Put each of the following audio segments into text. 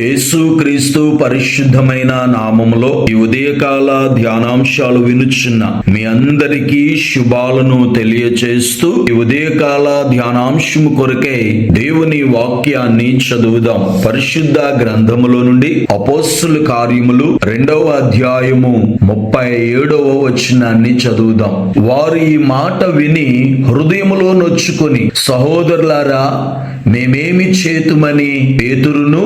యేసుక్రీస్తు పరిశుద్ధమైన నామములో ఈ ఉదయకాల ధ్యానాంశాలు వినుచున్న మీ అందరికీ శుభాలను తెలియచేస్తూ ఈ ఉదయకాల ధ్యానాంశము కొరకై దేవుని వాక్యాన్ని చదువుదాం. పరిశుద్ధ గ్రంథములో నుండి అపోస్సుల కార్యములు రెండవ అధ్యాయము ముప్పై ఏడవ వచనాన్ని చదువుదాం. వారు ఈ మాట విని హృదయములో నొచ్చుకొని సహోదరులారా మేమేమి చేతుమని పేతురును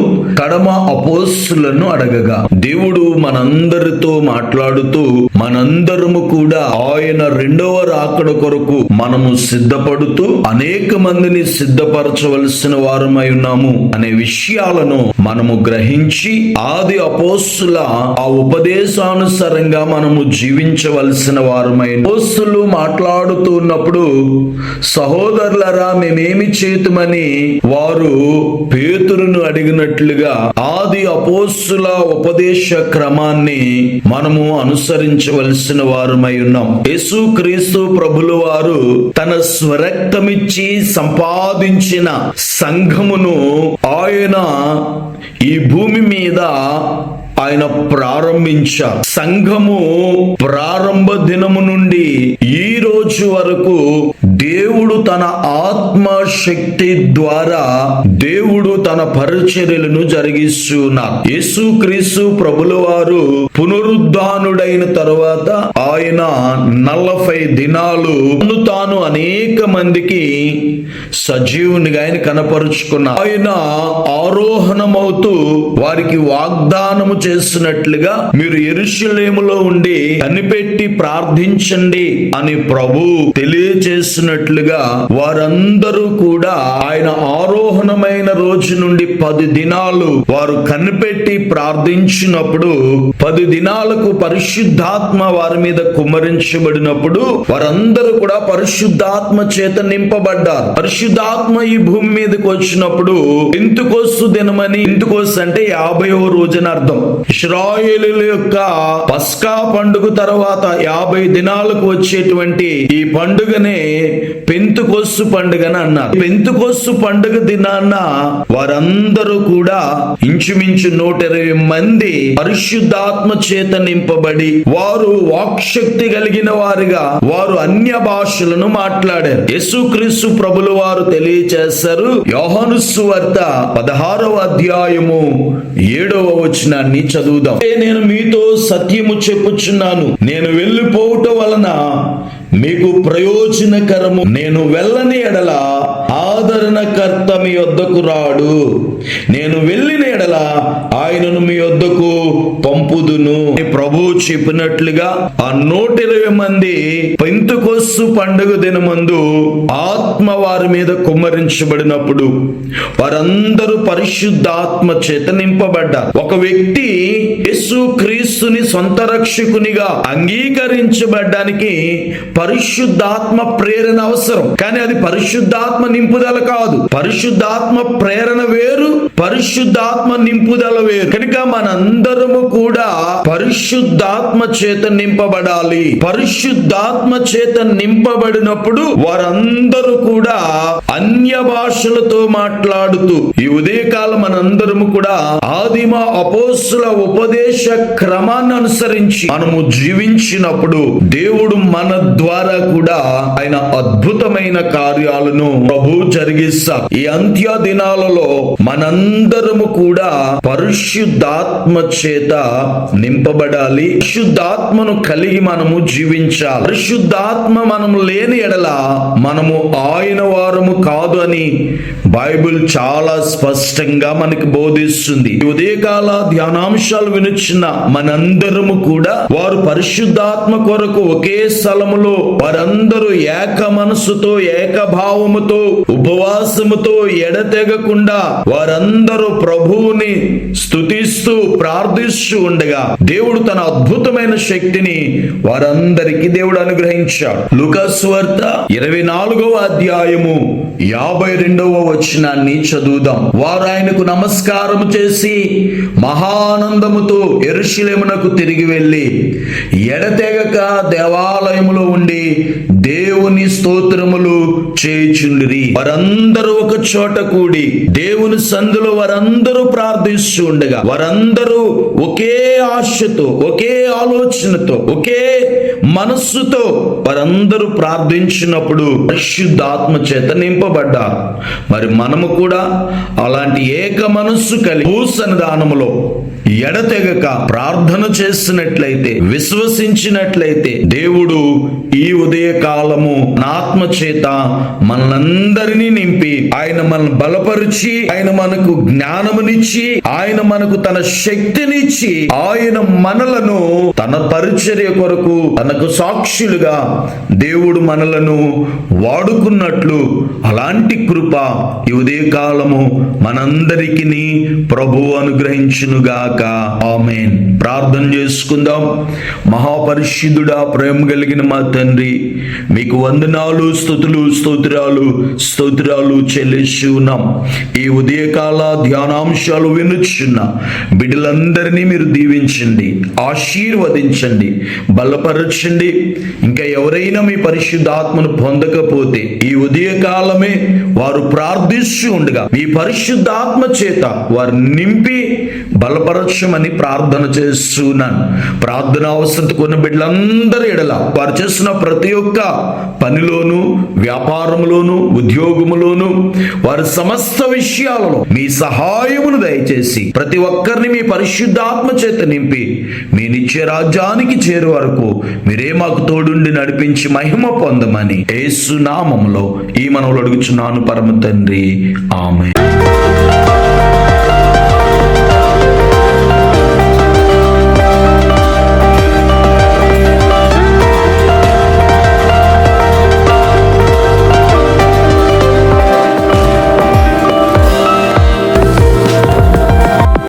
కడమ అపోస్సులను అడగగా దేవుడు మనందరితో మాట్లాడుతూ మనందరము కూడా ఆయన రెండవ రాకడ కొరకు మనము సిద్ధపడుతూ అనేక మందిని సిద్ధపరచవలసిన వారమై ఉన్నాము అనే విషయాలను మనము గ్రహించి ఆది అపోస్సుల ఆ ఉపదేశానుసారంగా మనము జీవించవలసిన వారమై అపోస్సులు మాట్లాడుతున్నప్పుడు సహోదరులరా మేమేమి చేతుమని వారు పేతురును అడిగినట్లుగా ఆది అపోస్సుల ఉపదేశ క్రమాన్ని మనము అనుసరించవలసిన వారమై ఉన్నాం. యేసు క్రీస్తు ప్రభులు వారు తన స్వరక్తమిచ్చి సంపాదించిన సంఘమును ఆయన ఈ భూమి మీద ఆయన ప్రారంభించారు. సంఘము ప్రారంభ దినము నుండి ఈ రోజు వరకు తన ఆత్మ శక్తి ద్వారా దేవుడు తన పరిచర్యలను జరిగిస్తున్నారు. యేసు క్రీస్తు ప్రభుల వారు పునరుద్ధానుడైన తరువాత ఆయన నలభై దినాలు తాను అనేక మందికి సజీవునిగా ఆయన కనపరుచుకున్న ఆయన ఆరోహణమవుతూ వారికి వాగ్దానము చేస్తున్నట్లుగా మీరు ఎరుషులేములో ఉండి కనిపెట్టి ప్రార్థించండి అని ప్రభు తెలియచేసినట్లుగా వారందరూ కూడా ఆయన ఆరోహణమైన రోజు నుండి పది దినాలు వారు కనిపెట్టి ప్రార్థించినప్పుడు పది దినాలకు పరిశుద్ధాత్మ వారి మీద కుమ్మరించబడినప్పుడు వారందరూ కూడా పరిశుద్ధాత్మ చేత నింపబడ్డారు. పరిశుద్ధాత్మ ఈ భూమి మీదకి వచ్చినప్పుడు ఇంతుకొస్తు దినమని ఇంతుకొస్తు అంటే యాభైవ రోజున అర్థం. ఇస్రాయేలుల యొక్క పస్కా పండుగ తర్వాత యాభై దినాలకు వచ్చేటువంటి ఈ పండుగనే పెంతుకొస్సు పండుగని అన్నారు పెంతుకొస్సు పండుగ దినాన్న వారందరూ కూడా ఇంచుమించు నూట ఇరవై మంది పరిశుద్ధాత్మ చేత నింపబడి వారు వాక్శక్తి కలిగిన వారుగా వారు అన్య భాషలను మాట్లాడారు. యేసుక్రీస్తు ప్రభులు వారు తెలియచేస్తారు యోహాను సువార్త పదహారవ అధ్యాయము ఏడవ వచనాన్ని చదువుదాం. నేను మీతో సత్యము చెప్పుచున్నాను. నేను వెళ్ళిపోవుట వలన మీకు ప్రయోజనకరము. నేను వెళ్ళని ఎడల ఆ ఆదరణకర్త మీ వద్దకు రాడు. నేను వెళ్ళిన ఎడల ఆయనను మీ వద్దకు పంపుదును. ప్రభువు చెప్పినట్లుగా ఆ నూట ఇరవై మంది పెంతుకొస్సు పండుగ దినమందు ఆత్మ వారి మీద కుమ్మరించబడినప్పుడు వారందరూ పరిశుద్ధాత్మ చేత నింపబడ్డారు. ఒక వ్యక్తి యేసు క్రీస్తుని సొంత రక్షకునిగా అంగీకరించబడ్డానికి పరిశుద్ధాత్మ ప్రేరణ అవసరం. కానీ అది పరిశుద్ధాత్మ నింపు నింపుదల కాదు. పరిశుద్ధాత్మ ప్రేరణ వేరు పరిశుద్ధాత్మ నింపుదల వేరు. కనుక మనందరము కూడా పరిశుద్ధాత్మ చేత నింపబడాలి. పరిశుద్ధాత్మ చేత నింపబడినప్పుడు వారందరూ కూడా అన్య భాషలతో మాట్లాడుతూ ఈ ఉదయకాలం మనందరము కూడా ఆదిమ అపోసుల ఉపదేశ క్రమాన్ని అనుసరించి మనము జీవించినప్పుడు దేవుడు మన ద్వారా కూడా ఆయన అద్భుతమైన కార్యాలను ప్రభు జరిగిస్తా ఈ అంత్య దినాలలో మనందరము కూడా పరిశుద్ధాత్మ చేత నింపబడాలి. పరిశుద్ధాత్మను కలిగి మనము జీవించాలి. పరిశుద్ధాత్మ మనము లేని ఎడల మనము ఆయన వారము కాదు అని బైబిల్ చాలా స్పష్టంగా మనకి బోధిస్తుంది. ఈ ఉదయకాల ధ్యానాంశాలు వినుచున్న మనందరము కూడా వారు పరిశుద్ధాత్మ కొరకు ఒకే స్థలములో వారందరూ ఏక మనసుతో ఏకభావముతో ఉపవాసముతో ఎడతెగకుండా వారందరూ ప్రభువుని స్తుతిస్తూ ప్రార్థిస్తూ ఉండగా దేవుడు తన అద్భుతమైన శక్తిని వారందరికీ దేవుడు అనుగ్రహించాడు. లుకస్వార్త ఇరవై నాలుగవ అధ్యాయము యాభై రెండవ వచనాన్ని చదువుదాం. వారు ఆయనకు నమస్కారం చేసి మహానందముతో ఎరుషులేమునకు తిరిగి వెళ్ళి ఎడతెగక దేవాలయములో ఉండి దేవుని స్తోత్రములు చేయుచుండిరి. వారందరూ ఒక చోట కూడి దేవుని సందులో వారందరూ ప్రార్థిస్తూ ఉండగా వారందరూ ఒకే ఆశతో ఒకే ఆలోచనతో ఒకే మనస్సుతో వారందరూ ప్రార్థించినప్పుడు పరిశుద్ధాత్మ చేత నింపబడ్డారు. మరి మనము కూడా అలాంటి ఏక మనస్సు కలిగి సన్నిధానములో ఎడతెగక ప్రార్థన చేసినట్లయితే విశ్వసించినట్లయితే దేవుడు ఈ ఉదయ కాలము ఆత్మ చేత మనందరినీ నింపి ఆయన మనల్ని బలపరిచి ఆయన మనకు జ్ఞానమునిచ్చి ఆయన మనకు తన శక్తినిచ్చి ఆయన మనలను తన పరిచర్య కొరకు తనకు సాక్షులుగా దేవుడు మనలను వాడుకున్నట్లు అలాంటి కృప ఈ ఉదయ కాలము మనందరికి ప్రభు గాక. ఆమెన్. ప్రార్థన చేసుకుందాం. మహాపరిశుద్ధుడా ప్రేమ కలిగిన మా తండ్రి మీకు వందనాలు స్థుతులు స్తోత్రాలు స్తోత్రాలు చెల్లిస్తూ ఉన్నాం. ఈ ఉదయకాల ధ్యానాంశాలు వినుచున్న బిడ్డలందరినీ మీరు దీవించండి ఆశీర్వదించండి బలపరచండి. ఇంకా ఎవరైనా మీ పరిశుద్ధాత్మను పొందకపోతే ఈ ఉదయకాలమే వారు ప్రార్థిస్తూ ఉండగా మీ పరిశుద్ధాత్మ చేత వారు నింపి బలపరచమని ప్రార్థన చేస్తున్నాను ప్రార్థన అవసరత కొన్న బిడ్డలందరి ఎడల వారు చేస్తున్న ప్రతి ఒక్క పనిలోను వ్యాపారంలోను ఉద్యోగములోను వారి సమస్త విషయాలలో మీ సహాయమును దయచేసి ప్రతి ఒక్కరిని మీ పరిశుద్ధాత్మ చేత నింపి మీ నిత్య రాజ్యానికి చేరు వరకు మీరే మాకు తోడుండి నడిపించి మహిమ పొందమని ఏసునామంలో ఈ మనవులు అడుగుచున్నాను పరమ తండ్రి. ఆమె